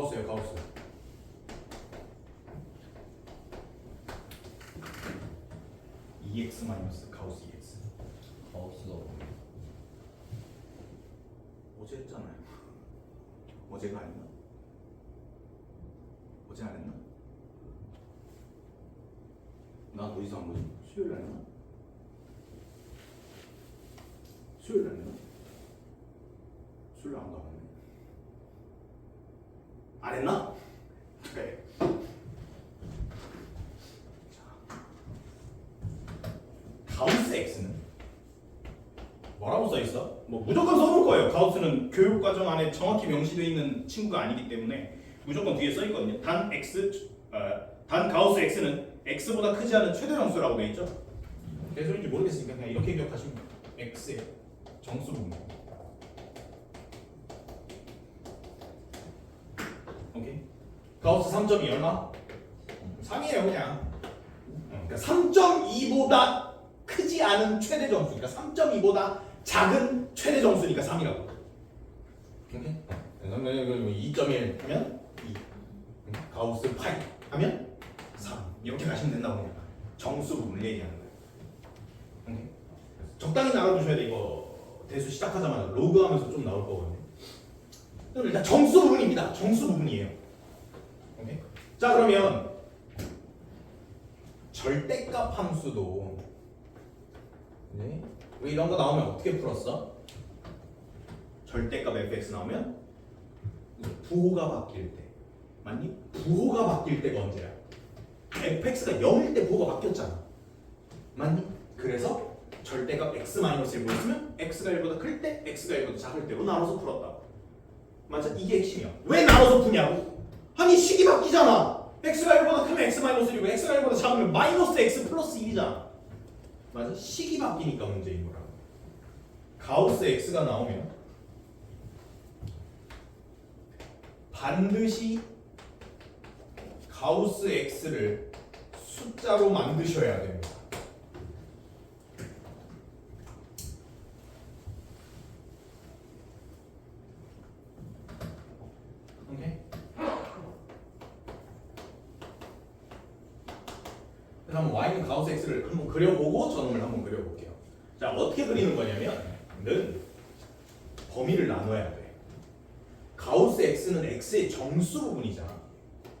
가우스예요 가우스 EX 마이너스 가우스 EX 가우스가 뭐예요? 어제 했잖아요 어제가 아닌가? 어제 안 했나? 나 어디서 한 거지? 수요일 날 했나? 수요일 날 했나? 수요일 안 가봤네 안 했나? 그래 가우스 X는 뭐라고 써 있어? 뭐 무조건 써놓을 거예요. 가우스는 교육 과정 안에 정확히 명시되어 있는 친구가 아니기 때문에 무조건 뒤에 써 있거든요. 단 x 어, 단 가우스 x는 x보다 크지 않은 최대 정수라고 돼 있죠. 대소인지 모르겠으니까 그냥 이렇게 기억하시면 x의 정수. 오 가우스 3점이 얼마? 3이에요 그냥. 어, 그러니까 3.2보다 크지 않은 최대 정수. 그러니까 3.2보다 작은 최대 정수니까 3이라고. 오케이? 그러면 2.1 하면 2. 가우스 파이 하면 3. 이렇게 가시면 된다고 그냥. 정수 부분을 얘기하는 거예요. 오케이? 적당히 나눠주셔야 돼 이거. 대수 시작하자마자 로그 하면서 좀 나올 거거든요. 일단 정수 부분입니다. 정수 부분이에요. 자 그러면 절대값 함수도 네. 우리 이런 거 나오면 어떻게 풀었어? 절대값 fx 나오면 부호가 바뀔 때 맞니? 부호가 바뀔 때가 언제야? fx가 0일 때 부호가 바뀌었잖아 맞니? 그래서 절대값 x-1 보였으면 x가 1보다 클 때, x가 1보다 작을 때로 나눠서 풀었다 맞아? 이게 핵심이야 왜 나눠서 푸냐고? 아니 식이 바뀌잖아 x가 1보다 크면 x-1이고 x가 1보다 작으면 마이너스 x 플러스 1이잖아 맞아? 식이 바뀌니까 문제인 거라고. 가우스 x가 나오면 반드시 가우스 x를 숫자로 만드셔야 됩니다. 오케이? 그래서 한번 y는 가우스 x를 한번 그려보고 저놈을 한번 그려볼게요. 자 어떻게 그리는 거냐면은 범위를 나눠야 돼. 가우스 x는 x의 정수 부분이잖아.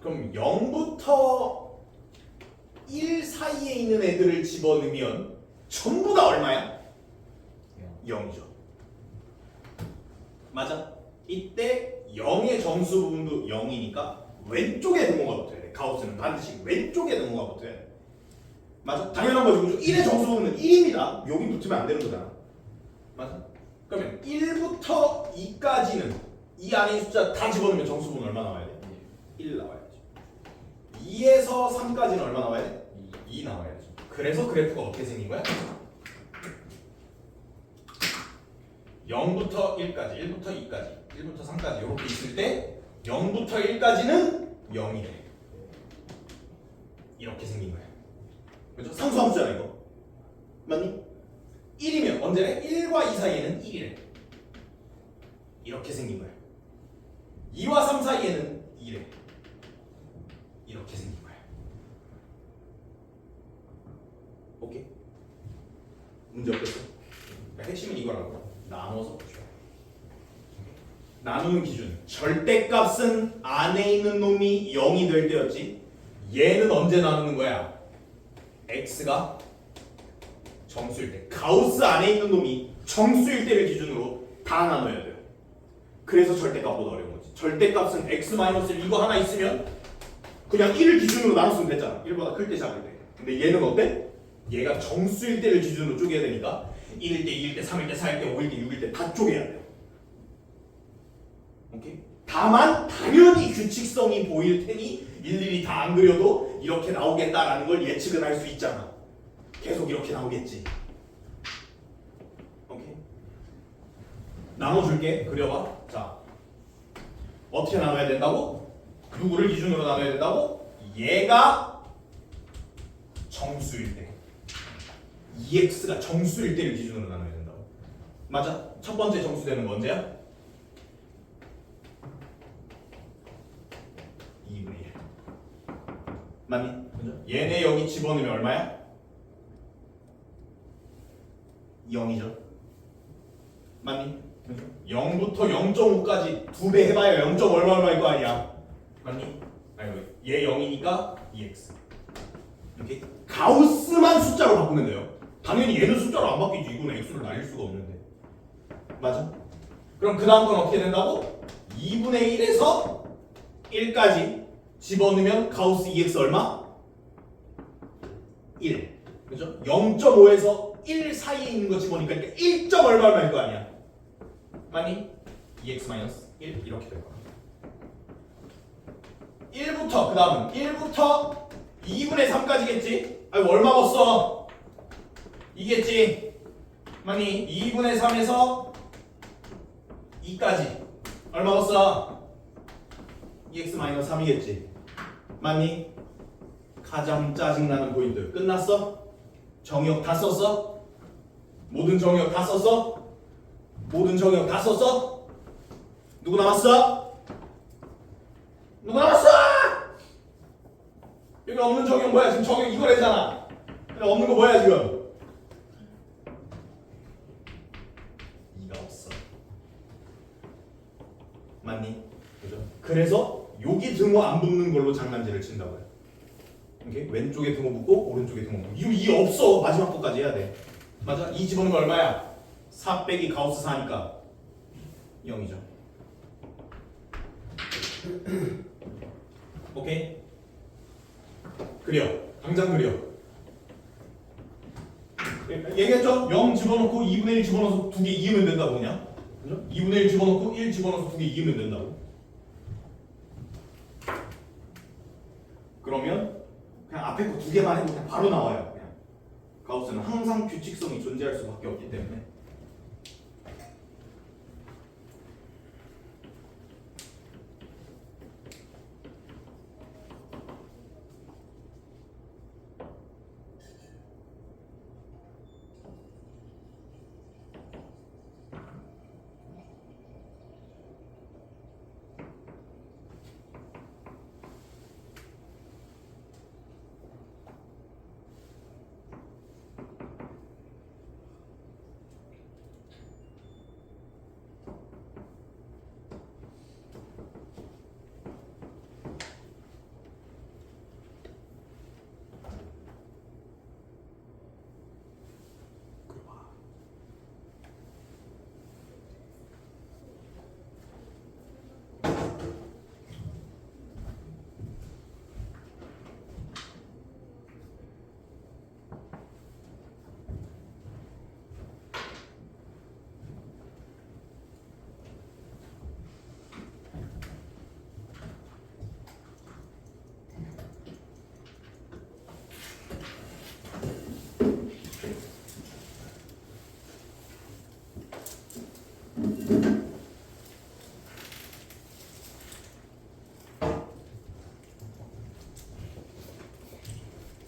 그럼 0부터 1 사이에 있는 애들을 집어넣으면 전부 다 얼마야? 0이죠. 맞아? 이때 0의 정수 부분도 0이니까 왼쪽에 등호가 붙어야 돼. 가우스는 반드시 왼쪽에 등호가 붙어야 돼. 맞아? 당연한 거지. 그죠? 1의 정수 부분은 1입니다. 여기 붙으면 안 되는 거잖아. 맞아? 그러면 1부터 2까지는 이 안에 숫자 다 집어넣으면 정수 부분 얼마 나와야 돼? 1 나와야지. 2에서 3까지는 얼마 나와야 돼? 2 나와야지. 그래서 그래프가 어떻게 생긴 거야? 0부터 1까지, 1부터 2까지, 1부터 3까지 이렇게 있을 때 0부터 1까지는 0이 돼. 이렇게 생긴 거야. 그렇죠? 상수함 수잖아 이거. 맞니? 1이면 언제래? 1과 2 사이에는 1이래. 이렇게 생긴 거야. 2와 3 사이에는 2래. 이렇게 생긴 거야. 오케이? 문제 없겠어? 그러니까 핵심은 이거라고. 나눠서 보셔. 나누는 기준. 절대값은 안에 있는 놈이 0이 될 때였지. 얘는 언제 나누는 거야? X가 정수일 때. 가우스 안에 있는 놈이 정수일 때를 기준으로 다 나눠야 돼요. 그래서 절대값보다 어려운 거지. 절대값은 x-1 이거 하나 있으면 그냥 1을 기준으로 나눴으면 됐잖아. 1보다 클 때 작을 때. 근데 얘는 어때? 얘가 정수일 때를 기준으로 쪼개야 되니까 1일 때, 2일 때, 3일 때, 4일 때, 5일 때, 6일 때 다 쪼개야 돼요. 오케이? 다만 당연히 규칙성이 보일 테니 일일이 다 안 그려도 이렇게 나오겠다라는 걸 예측은 할 수 있잖아. 계속 이렇게 나오겠지. 오케이? 나눠 줄게. 그려봐. 자, 어떻게 나눠야 된다고? 누구를 기준으로 나눠야 된다고? 얘가 정수일 때. EX가 정수일 때를 기준으로 나눠야 된다고. 맞아? 첫 번째 정수 되는 거 언제야? 2분의 1 맞니? 그죠? 얘네 여기 집어넣으면 얼마야? 0이죠 맞니? 0부터 0.5까지 두 배 해봐야 0. 얼마 얼마일 거 아니야 맞니? 아니 얘 0이니까 2x 이렇게 가우스만 숫자로 바꾸면 돼요 당연히 얘는 숫자로 안 바뀌지 이거는 x를 날릴 수가 없는데 맞아? 그럼 그 다음 건 어떻게 된다고? 2분의 1에서 1까지 집어넣으면 가우스 2x 얼마? 1 그죠? 0.5에서 1 사이에 있는 거 집어넣으니까 1. 얼마 얼마일 거 아니야 맞니? 2x 마이너스 1 이렇게 될 거야 1부터 그 다음은 1부터 2분의 3까지겠지? 아니 뭘 막았어 이겠지 맞니? 2분의 3에서 2까지 얼마 먹었어? 2x 마이너스 3이겠지 맞니? 가장 짜증나는 포인트 끝났어? 정의역 다 썼어? 모든 정의역 다 썼어? 모든 정의역 다 썼어? 누구 남았어? 누구 남았어? 여기 없는 정의역 뭐야? 지금 정의역 이거래잖아 근데 없는 거 뭐야 지금? 이가 없어 맞니? 그죠? 그래서 여기 등호 안 붙는 걸로 장난질을 친다고요. 이렇게 왼쪽에 등호 붙고 오른쪽에 등호 붙고 이거 이 없어 마지막 거까지 해야 돼. 맞아? 이 집어넣는 거 얼마야? 4 빼기 가우스 4니까 0이죠. 오케이? 그려. 당장 그려. 얘기했죠? 0 집어넣고 2분의 1 집어넣어서 두 개 이으면 된다고 그냥. 그죠? 2분의 1 집어넣고 1 집어넣어서 두 개 이으면 된다고. 그러면 그냥 앞에 거 두 개만 해도 바로 나와요. 그냥 가우스는 항상 규칙성이 존재할 수밖에 없기 때문에.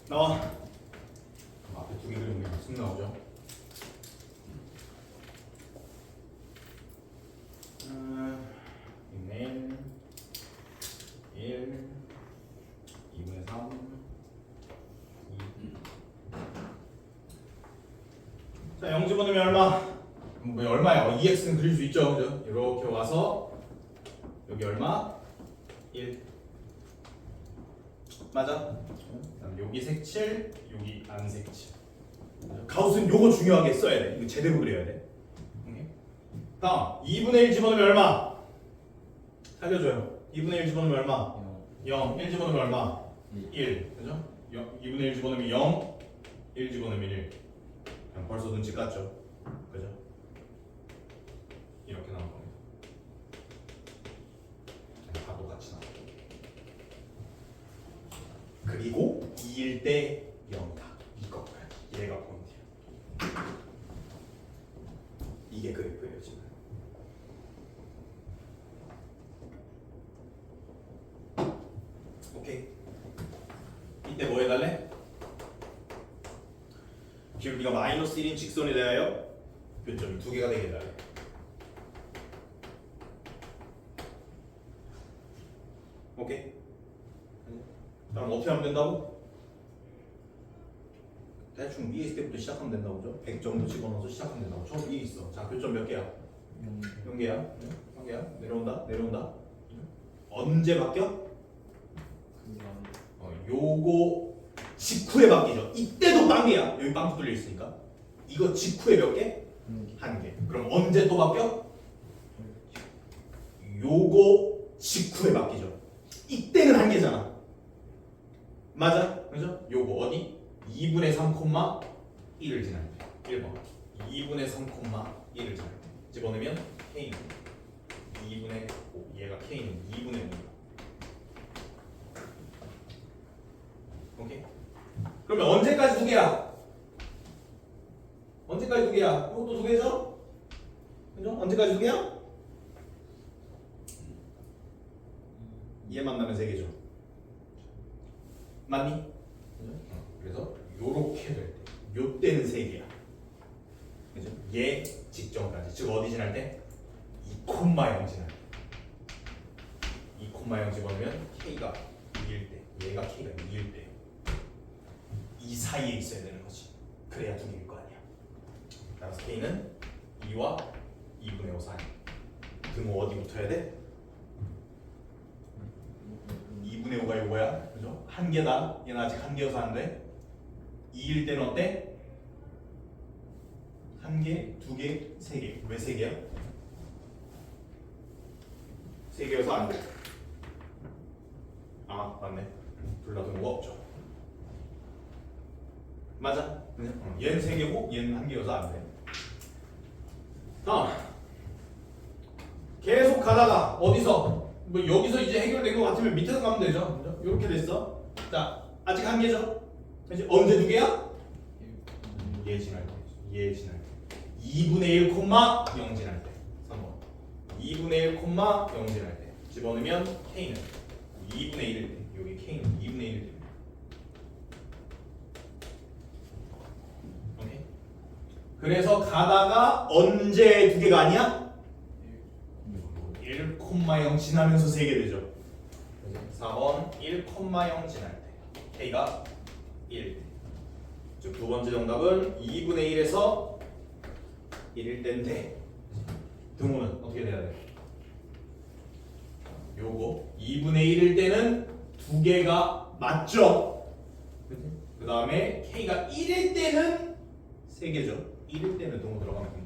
나와. 앞에 두 개 그리면 무슨 나오죠? 음, 2분의 1, 1, 2분의 3, 2. 자, 0 집어넣으면 얼마? 뭐 얼마야? 2x는 그릴 수 있죠, 그죠? 이렇게 와서 여기 얼마? 1. 맞아? 그다음 여기 색칠, 여기 안 색칠. 가우스는 요거 중요하게 써야 돼. 이거 제대로 그려야 돼. 다음 2분의 1 집어넣으면 얼마? 살려줘요. 2분의 1 집어넣으면 얼마? 0. 1 집어넣으면 얼마? 1. 그죠? 0, 2분의 1 집어넣으면 0. 1 집어넣으면 1. 벌써 눈치 깠죠. 그죠? 이렇게 나온 겁니다. 다 똑같이 나와. 그리고 2일 때 0이다. 이거 얘가 포인트야. 이게 그래프예요 지금. 오케이. 이때 뭐 해달래? 네가 마이너스 1인 직선에 대하여 교점이 두 개가 되게 해달래. 오케이. 그럼 어떻게 하면 된다고? 대충 위에 있을 때부터 시작하면 된다고 죠 100 정도 집어넣어서 시작하면 된다고 저 위에 있어 자 교점 몇 개야? 몇 개야? 응? 한 개야? 내려온다? 내려온다? 응? 언제 바뀌어? 어, 요거 직후에 바뀌죠 이때도 빵개야 여기 빵꾸 뚫려 있으니까 이거 직후에 몇 개? 한 개. 그럼 언제 또 바뀌어? 요거 직후에 바뀌죠. 이때는 한 개잖아. 맞아? 그죠? 요거 어디? 2분의 3,1을 지날 때. 1번. 2분의 3,1을 지날 때. 집어넣으면 K는 2분의 5. 얘가 K는 2분의 5. 오케이? 그러면 언제까지 두 개야? 언제까지 두 개야? 이것도 두 개죠? 그죠? 언제까지 두 개야? 얘 만나면 세 개죠. 맞니? 그죠? 어, 그래서 요렇게 될 때, 요 때는 세 개야. 그죠? 얘 직전까지, 즉 어디 지날 때? 2콤마 0 지날 때. 2콤마 0 집어넣으면 K가 2일 때, 얘가 K가 2일 때. 이 사이에 있어야 되는 거지. 그래야 두 개일 거 아니야. 따라서 K는 2와 2분의 5 사이. 등호 어디 붙어야 돼? 2분의 5가 이거야. 그죠? 한 개다. 얘는 아직 한 개여서 안 돼. 2일 때는 어때? 한 개, 두 개, 세 개. 왜 세 개야? 세 개여서 안 돼. 아, 맞네. 둘 다 등호가 없죠. 맞아? 얘는 세 개고 얘는 한 개여서 안 돼. 자, 계속 가다가 어디서 뭐 여기서 이제 해결된 것 같으면 밑에서 가면 되죠. 그죠? 이렇게 됐어. 자, 아직 한 개죠. 이제 언제 두 개야? 얘 지날 때, 얘 지날 때, 2분의 1 콤마 0 지날 때, 3번. 2분의 1 콤마 0 지날 때 집어넣으면 k는 2분의 1일 때, 여기 k는 2분의 1일 때. 오케이. 그래서 가다가 언제 두 개가 아니야? 1,0 지나면서 세 개 되죠. 4번 1,0 지날 때 k가 1. 즉두 번째 정답은 2분의 1에서 1일 때인데 등호는 어떻게 돼야 돼? 요거 2분의 1일 때는 두 개가 맞죠? 그 다음에 k가 1일 때는 세 개죠. 1일 때는 등호 들어가면 안 돼.